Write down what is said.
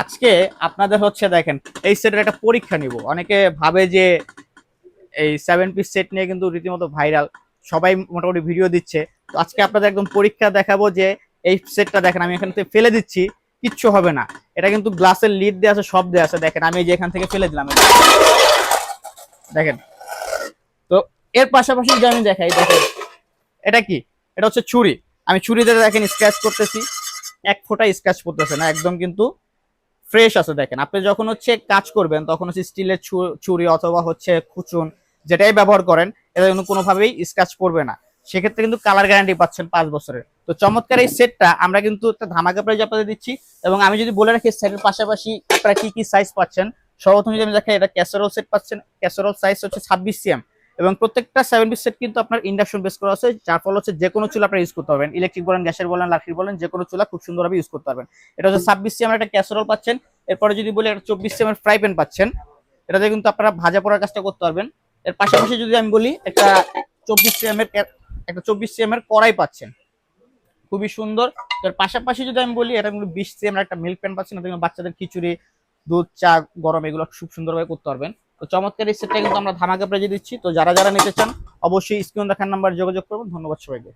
আজকে আপনাদের হচ্ছে দেখেন, এই সেটের একটা পরীক্ষা নিব। অনেকে ভাবে যে এই সেভেন পিস সেট নিয়ে কিন্তু রীতিমতো ভাইরাল সবাই মোটামুটি ভিডিও দিচ্ছে। তো আজকে আপনাদের একদম পরীক্ষা দেখাবো যে এই সেটটা দেখেন, আমি এখান থেকে ফেলে দিচ্ছি, কিচ্ছু হবে না। এটা কিন্তু গ্লাসের লিড দেওয়া আছে, সব দেওয়া আছে। দেখেন, আমি যে এখান থেকে ফেলে দিলাম। দেখেন, তো এর পাশাপাশি যদি আমি দেখাই, দেখেন, এটা কি? এটা হচ্ছে ছুরি। আমি ছুরিতে দেখেন স্ক্র্যাচ করতেছি। এক ফোঁটা স্ক্র্যাচ করতেছে না, একদম কিন্তু ফ্রেশ আছে দেখেন। আপনি যখন হচ্ছে কাজ করবেন, তখন হচ্ছে স্টিলের ছুরি অথবা হচ্ছে খুচুন যেটাই ব্যবহার করেন, এটা কিন্তু কোনোভাবেই স্ক্র্যাচ পড়বে না। সেক্ষেত্রে কিন্তু কালার গ্যারান্টি পাচ্ছেন পাঁচ বছরের। তো চমৎকার এই সেটটা আমরা কিন্তু একটা ধামাকা প্রাইজ আপনাদের দিচ্ছি এবং আমি যদি বলে রাখি সেটের পাশাপাশি আপনারা কি কি সাইজ পাচ্ছেন, সর্বপ্রথম যদি আমি দেখাই, এটা ক্যাসারোল সেট পাচ্ছেন। ক্যাসারোল সাইজ হচ্ছে ছাব্বিশ সিএম এবং প্রত্যেকটা সেভেন পিস সেট কিন্তু আপনার ইন্ডাকশন বেস করা আছে, যার ফলে হচ্ছে যে কোনো চুলা আপনারা ইউজ করতে পারবেন। ইলেকট্রিক বলেন, গ্যাসের বলেন লাঠির বলেন, যে কোনো চুলা খুব সুন্দরভাবে ইউজ করতে পারবেন। এটা হচ্ছে ছাব্বিশ সিএম একটা ক্যাসারোল পাচ্ছেন। এরপরে যদি বলি একটা চব্বিশ সিএম এর ফ্রাই প্যান পাচ্ছেন, এটাতে কিন্তু আপনারা ভাজা পোড়ার কাজটা করতে পারবেন। এর পাশাপাশি যদি আমি বলি, একটা চব্বিশ সিএম এর একটা চব্বিশ সিএম এর কড়াই পাচ্ছেন। খুবই সুন্দর। এর পাশাপাশি যদি আমি বলি, এটা কিন্তু বিশ সিএম এর একটা মিল্ক প্যান পাচ্ছেন। বাচ্চাদের খিচুড়ি, দুধ, চা, গরম, এগুলো খুব সুন্দরভাবে করতে পারবেন। তো চমৎকার এই কিন্তু আমরা ধামাকা প্রাইজে দিচ্ছি। তো যারা যারা নিতে চান, অবশ্যই স্ক্রিন দেখার নাম্বার যোগাযোগ করবেন। ধন্যবাদ সবাইকে।